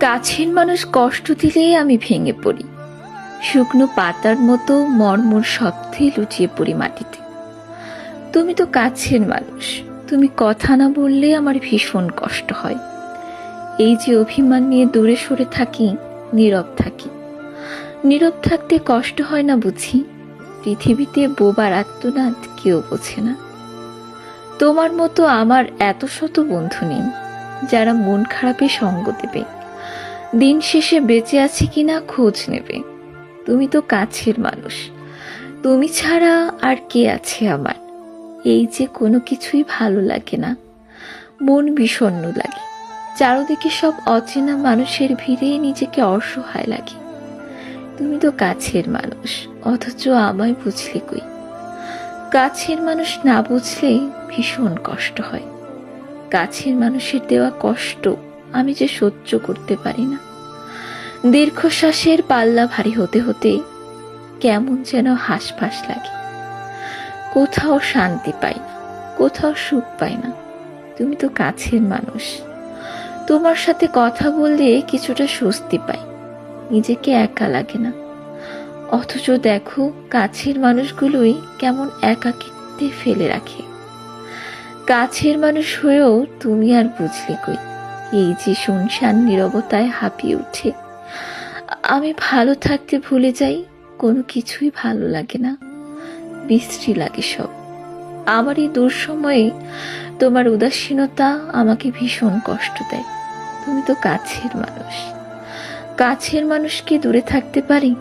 কাছের মানুষ কষ্ট দিলেই আমি ভেঙে পড়ি। শুকনো পাতার মতো মর্মর শব্দে লুচিয়ে পড়ি মাটিতে। তুমি তো কাছের মানুষ, তুমি কথা না বললে আমার ভীষণ কষ্ট হয়। এই যে অভিমান নিয়ে দূরে সরে থাকি, নীরব থাকি। নীরব থাকতে কষ্ট হয় না বুঝি? পৃথিবীতে বোবার আত্মনাদ কেউ বোঝে না। তোমার মতো আমার এত শত বন্ধু নেই, যারা মন খারাপে সঙ্গ দেবে। দিন শেষে বেঁচে আছে কিনা খোঁজ নেবে। তুমি তো কাছের মানুষ। তুমি ছাড়া আর কে আছে আমার? এই যে কোনো কিছুই ভালো লাগে না। মন বিষণ্ণ লাগে। চারদিকে সব অচেনা মানুষের ভিড়ে নিজেকে অসহায় লাগে। তুমি তো কাছের মানুষ, অথচ আমায় বুঝলে কই? কাছের মানুষ না বুঝলে ভীষণ কষ্ট হয়। কাছের মানুষের দেওয়া কষ্ট আমি যে সহ্য করতে পারি না। দীর্ঘশ্বাসের পাল্লা ভারী হতে হতে কেমন যেন হাঁসফাঁস লাগে। কোথাও শান্তি পাই না, কোথাও সুখ পাই না। তুমি তো কাছের মানুষ। তোমার সাথে কথা বললে কিছুটা স্বস্তি পাই, নিজেকে একা লাগে না। অথচ দেখো, কাছের মানুষগুলোই কেমন একাকিত্বে ফেলে রাখে। কাছের মানুষ হয়েও তুমি আর বুঝলে কই। এই যে শুনশান নীরবতায় হাঁপিয়ে উঠে, আমি ভালো থাকতে ভুলে যাই, কোনো কিছুই ভালো লাগে না, বিশ্রী লাগে সব। আমার এই দুঃসময়ে তোমার উদাসীনতা আমাকে ভীষণ কষ্ট দেয়। তুমি তো কাছের মানুষ। কাছের মানুষকে দূরে থাকতে পারি?